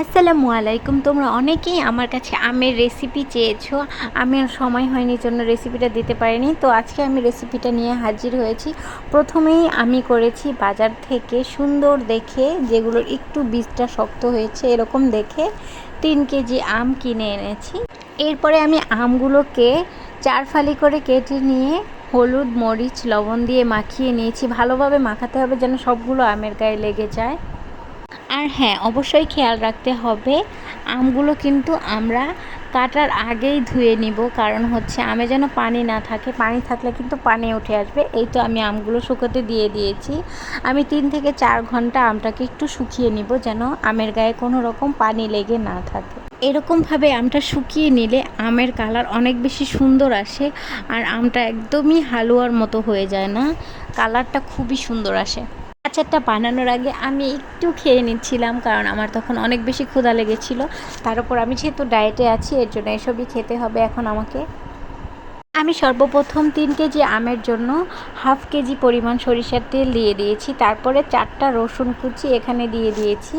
আসসালামু আলাইকুম। তোমরা অনেকেই আমার কাছে আমের রেসিপি চেয়েছো। আমি সময় হয়নি জন্য রেসিপিটা দিতে পারিনি। তো আজকে আমি রেসিপিটা নিয়ে হাজির হয়েছি। প্রথমেই আমি করেছি বাজার থেকে সুন্দর দেখে যেগুলোর একটু বীজটা শক্ত হয়েছে, এরকম দেখে তিন কেজি আম কিনে এনেছি। এরপরে আমি আমগুলোকে চার ফালি করে কেটে নিয়ে হলুদ, মরিচ, লবণ দিয়ে মাখিয়ে নিয়েছি। ভালোভাবে মাখাতে হবে যেন সবগুলো আমের গায়ে লেগে যায়। আর হ্যাঁ অবশ্যই খেয়াল রাখতে হবে। আমগুলো কিন্তু আমরা কাটার আগেই ধুয়ে নিব। কারণ হচ্ছে আমে যেন পানি না থাকে, পানি থাকলে কিন্তু পানি উঠে আসবে। এই তো আমি আমগুলো শুকোতে দিয়ে দিয়েছি। আমি তিন থেকে চার ঘণ্টা আমটাকে একটু শুকিয়ে নিব যেন আমের গায়ে কোনো রকম পানি লেগে না থাকে। এরকমভাবে আমটা শুকিয়ে নিলে আমের কালার অনেক বেশি সুন্দর আসে আর আমটা একদমই হালুয়ার মতো হয়ে যায় না। কালারটা খুবই সুন্দর আসে। আচারটা বানানোর আগে আমি একটু খেয়ে নিচ্ছিলাম, কারণ আমার তখন অনেক বেশি ক্ষুধা লেগেছিল। তার উপর আমি যেহেতু ডায়েটে আছি, এর জন্য এসবই খেতে হবে এখন আমাকে। আমি সর্বপ্রথম তিন কেজি আমের জন্য হাফ কেজি পরিমাণ সরিষার তেল দিয়ে দিয়েছি। তারপরে চারটা রসুন কুচি এখানে দিয়ে দিয়েছি।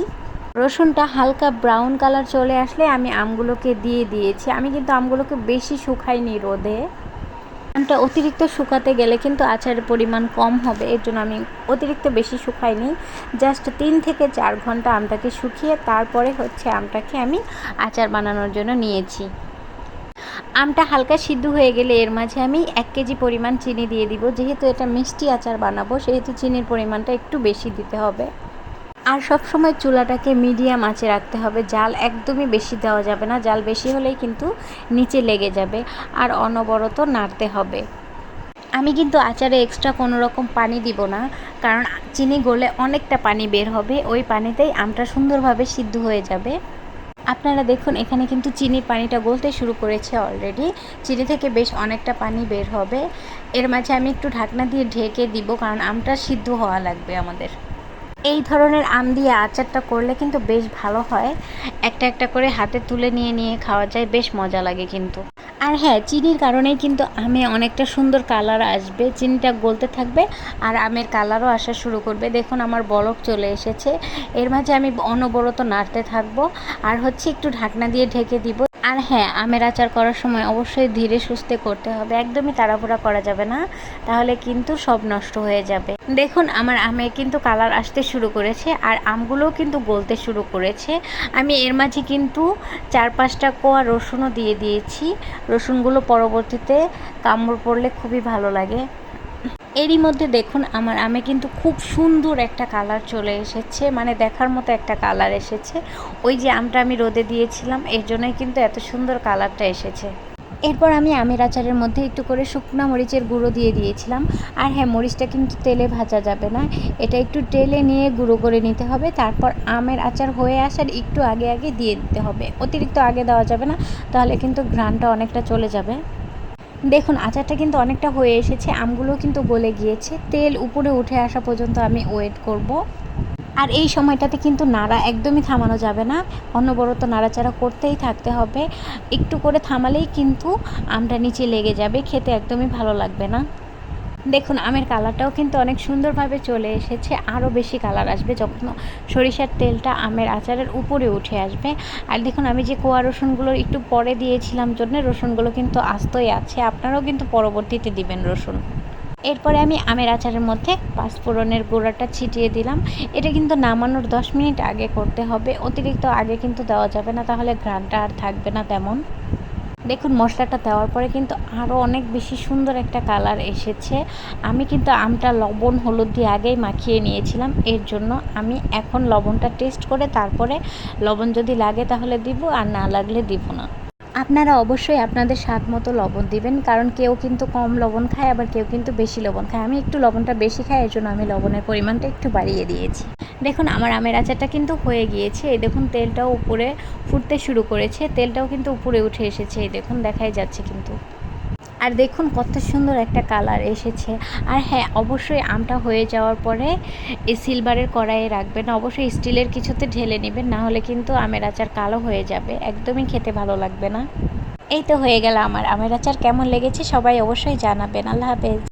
রসুনটা হালকা ব্রাউন কালার চলে আসলে আমি আমগুলোকে দিয়ে দিয়েছি। আমি কিন্তু আমগুলোকে বেশি শুকাইনি রোদে। আমটা অতিরিক্ত শুকাতে গেলে কিন্তু আচারের পরিমাণ কম হবে। এর জন্য আমি অতিরিক্ত বেশি শুকাইনি। জাস্ট তিন থেকে চার ঘণ্টা আমটাকে শুকিয়ে তারপরে হচ্ছে আমটাকে আমি আচার বানানোর জন্য নিয়েছি। আমটা হালকা সিদ্ধ হয়ে গেলে এর মাঝে আমি এক কেজি পরিমাণ চিনি দিয়ে দিব। যেহেতু এটা মিষ্টি আচার বানাবো, সেহেতু চিনির পরিমাণটা একটু বেশি দিতে হবে। আর সব সময় চুলাটাকে মিডিয়াম আঁচে রাখতে হবে। জাল একদমই বেশি দেওয়া যাবে না। জাল বেশি হলেই কিন্তু নিচে লেগে যাবে আর অনবরত নাড়তে হবে। আমি কিন্তু আচারে এক্সট্রা কোনো রকম পানি দিব না, কারণ চিনি গলে অনেকটা পানি বের হবে। ওই পানিতেই আমটা সুন্দরভাবে সিদ্ধ হয়ে যাবে। আপনারা দেখুন, এখানে কিন্তু চিনির পানিটা গলতে শুরু করেছে অলরেডি চিনি থেকে বেশ অনেকটা পানি বের হবে। এর মাঝে আমি একটু ঢাকনা দিয়ে ঢেকে দিব, কারণ আমটা সিদ্ধ হওয়া লাগবে আমাদের। এই ধরনের আম দিয়ে আচারটা করলে কিন্তু বেশ ভালো হয়। একটা একটা করে হাতে তুলে নিয়ে নিয়ে খাওয়া যায়, বেশ মজা লাগে কিন্তু। আর হ্যাঁ চিনির কারণেই কিন্তু আমে অনেকটা সুন্দর কালার আসবে। চিনিটা গলতে থাকবে আর আমের কালারও আসা শুরু করবে। দেখুন, আমার বলক চলে এসেছে। এর মাঝে আমি অনবরত নাড়তে থাকব। আর হচ্ছে একটু ঢাকনা দিয়ে ঢেকে দিব আর হ্যাঁ আমের আচার করার সময় অবশ্যই ধীরে সুস্থে করতে হবে। একদমই তাড়াহুড়া করা যাবে না, তাহলে কিন্তু সব নষ্ট হয়ে যাবে। দেখুন, আমার আমে কিন্তু কালার আসতে শুরু করেছে আর আমগুলোও কিন্তু গলতে শুরু করেছে। আমি এর মাঝে কিন্তু চার পাঁচটা কোয়া রসুনও দিয়ে দিয়েছি। রসুনগুলো পরবর্তীতে কামড় পড়লে খুবই ভালো লাগে। এরই মধ্যে দেখুন, আমার আমে কিন্তু খুব সুন্দর একটা কালার চলে এসেছে মানে দেখার মতো একটা কালার এসেছে। ওই যে আমটা আমি রোদে দিয়েছিলাম, এর জন্যই কিন্তু এত সুন্দর কালারটা এসেছে। এরপর আমি আমের আচারের মধ্যে একটু করে শুকনো মরিচের গুঁড়ো দিয়ে দিয়েছিলাম। আর হ্যাঁ মরিচটা কিন্তু তেলে ভাজা যাবে না, এটা একটু তেলে নিয়ে গুঁড়ো করে নিতে হবে। তারপর আমের আচার হয়ে আসার একটু আগে আগে দিয়ে দিতে হবে। অতিরিক্ত আগে দেওয়া যাবে না, তাহলে কিন্তু ঘ্রাণটা অনেকটা চলে যাবে। দেখুন, আচারটা কিন্তু অনেকটা হয়ে এসেছে, আমগুলো কিন্তু গলে গিয়েছে। তেল উপরে উঠে আসা পর্যন্ত আমি ওয়েট করব। আর এই সময়টাতে কিন্তু নাড়া একদমই থামানো যাবে না। অনবরত নাড়াচাড়া করতেই থাকতে হবে। একটু করে থামালেই কিন্তু আমটা নিচে লেগে যাবে, খেতে একদমই ভালো লাগবে না। দেখুন, আমের কালারটাও কিন্তু অনেক সুন্দরভাবে চলে এসেছে। আরও বেশি কালার আসবে যখন সরিষার তেলটা আমের আচারের উপরে উঠে আসবে। আর দেখুন, আমি যে কোয়া রসুনগুলো একটু পরে দিয়েছিলাম জন্য, রসুনগুলো কিন্তু আস্তই আছে। আপনারাও কিন্তু পরবর্তীতে দিবেন রসুন। এরপরে আমি আমের আচারের মধ্যে পাঁচফোড়নের গুঁড়াটা ছিটিয়ে দিলাম। এটা কিন্তু নামানোর দশ মিনিট আগে করতে হবে। অতিরিক্ত আগে কিন্তু দেওয়া যাবে না, তাহলে ঘ্রাণটা আর থাকবে না তেমন। দেখুন, মশলাটা দেওয়ার পরে কিন্তু আরও অনেক বেশি সুন্দর একটা কালার এসেছে। আমি কিন্তু আমটা লবণ, হলুদ দিয়ে আগেই মাখিয়ে নিয়েছিলাম। এর জন্য আমি এখন লবণটা টেস্ট করে তারপরে লবণ যদি লাগে তাহলে দিব, আর না লাগলে দিব না। আপনারা অবশ্যই আপনাদের স্বাদ মতো লবণ দিবেন, কারণ কেউ কিন্তু কম লবণ খায়, আবার কেউ কিন্তু বেশি লবণ খায়। আমি একটু লবণটা বেশি খাই, এর জন্য আমি লবণের পরিমাণটা একটু বাড়িয়ে দিয়েছি। দেখুন, আমার আমের আচারটা কিন্তু হয়ে গিয়েছে। এই দেখুন, তেলটাও উপরে ফুটতে শুরু করেছে। তেলটাও কিন্তু উপরে উঠে এসেছে। এই দেখুন, দেখাই যাচ্ছে কিন্তু। আর দেখুন, কত সুন্দর একটা কালার এসেছে। আর হ্যাঁ অবশ্যই আমটা হয়ে যাওয়ার পরে এই সিলভারের কড়াইয়ে রাখবেন। অবশ্যই স্টিলের কিছুতে ঢেলে নেবেন, না হলে কিন্তু আমের আচার কালো হয়ে যাবে। একদমই খেতে ভালো লাগবে না। এই তো হয়ে গেল আমার আমের আচার। কেমন লেগেছে সবাই অবশ্যই জানাবেন। আল্লাহ হাফেজ।